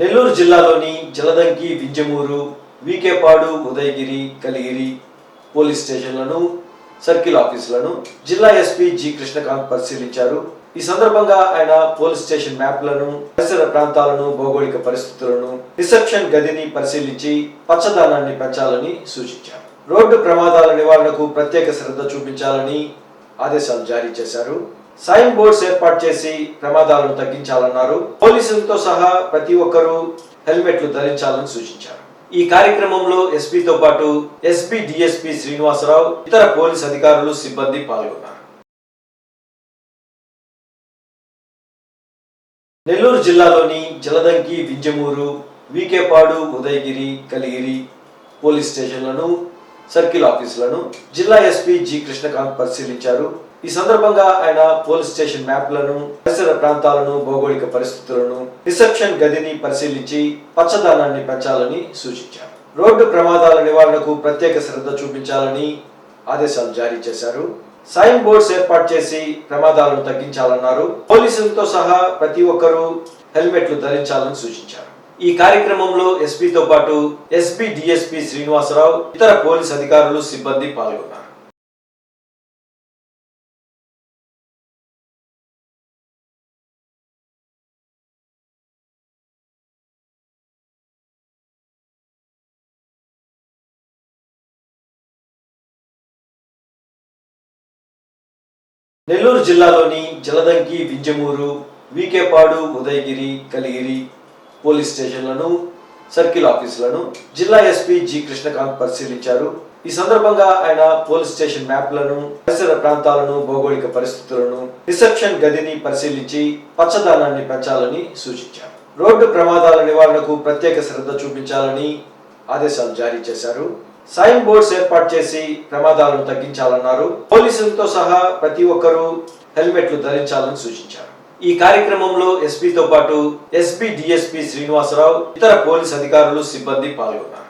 నెల్లూరు జిల్లాలోని జలదంకి వింజమూరు వికేపాడు ఉదయగిరి కలిగిరి పోలీస్ స్టేషన్లను సర్కిల్ ఆఫీసులను జిల్లా ఎస్పీ జి కృష్ణకాంత్ పరిశీలించారు. ఈ సందర్భంగా ఆయన పోలీస్ స్టేషన్ మ్యాప్లను పరిసర ప్రాంతాలను భౌగోళిక పరిస్థితులను రిసెప్షన్ గదిని పరిశీలించి పచ్చదనాన్ని పెంచాలని సూచించారు. రోడ్డు ప్రమాదాల నివారణకు ప్రత్యేక శ్రద్ధ చూపించాలని ఆదేశాలు జారీ చేశారు. సైన్ బోర్డ్స్ ఏర్పాటు చేసి ప్రమాదాలను తగ్గించాలన్నారు. పోలీసులతో సహా ప్రతి ఒక్కరూ హెల్మెట్లు ధరించాలని సూచించారు. ఈ కార్యక్రమంలో ఎస్పీతో పాటు ఎస్పీ డిఎస్పీ శ్రీనివాసరావు ఇతర పోలీస్ అధికారులు సిబ్బంది పాల్గొన్నారు. నెల్లూరు జిల్లాలోని జలదంకి వింజమూరు వికేపాడు ఉదయగిరి కలిగిరి పోలీస్ స్టేషన్లను సర్కిల్ ఆఫీసులను జిల్లా ఎస్పీ జి కృష్ణకాంత్ పరిశీలించారు. ఈ సందర్భంగా ఆయన పోలీస్ స్టేషన్ మ్యాప్లను పరిసర ప్రాంతాలను భౌగోళిక పరిస్థితులను రిసెప్షన్ గదిని పరిశీలించి పచ్చదనాన్ని పెంచాలని సూచించారు. రోడ్డు ప్రమాదాల నివారణకు ప్రత్యేక శ్రద్ధ చూపించాలని ఆదేశాలు జారీ చేశారు. సైన్ బోర్డ్స్ ఏర్పాటు చేసి ప్రమాదాలను తగ్గించాలన్నారు. పోలీసులతో సహా ప్రతి ఒక్కరూ హెల్మెట్లు ధరించాలని సూచించారు. ఈ కార్యక్రమంలో ఎస్పీతో పాటు ఎస్పీ డిఎస్పీ శ్రీనివాసరావు ఇతర పోలీస్ అధికారులు సిబ్బంది పాల్గొన్నారు. నెల్లూరు జిల్లాలోని జలదంకి వింజమూరు వీకేపాడు ఉదయగిరి కలిగిరి పోలీస్ స్టేషన్లను సర్కిల్ ఆఫీసులను జిల్లా ఎస్పీ జి కృష్ణకాంత్ పరిశీలించారు. ఈ సందర్భంగా ఆయన పోలీస్ స్టేషన్ మ్యాప్లను పరిసర ప్రాంతాలను భౌగోళిక పరిస్థితులను రిసెప్షన్ గదిని పరిశీలించి పచ్చదనాన్ని పెంచాలని సూచించారు. రోడ్డు ప్రమాదాల నివారణకు ప్రత్యేక శ్రద్ధ చూపించాలని ఆదేశాలు జారీ చేశారు. సైన్ బోర్డ్స్ ఏర్పాటు చేసి ప్రమాదాలను తగ్గించాలన్నారు. పోలీసులతో సహా ప్రతి ఒక్కరూ హెల్మెట్లు ధరించాలని సూచించారు. ఈ కార్యక్రమంలో ఎస్పీతో పాటు ఎస్పీ డిఎస్పీ శ్రీనివాసరావు ఇతర పోలీస్ అధికారులు సిబ్బంది పాల్గొన్నారు.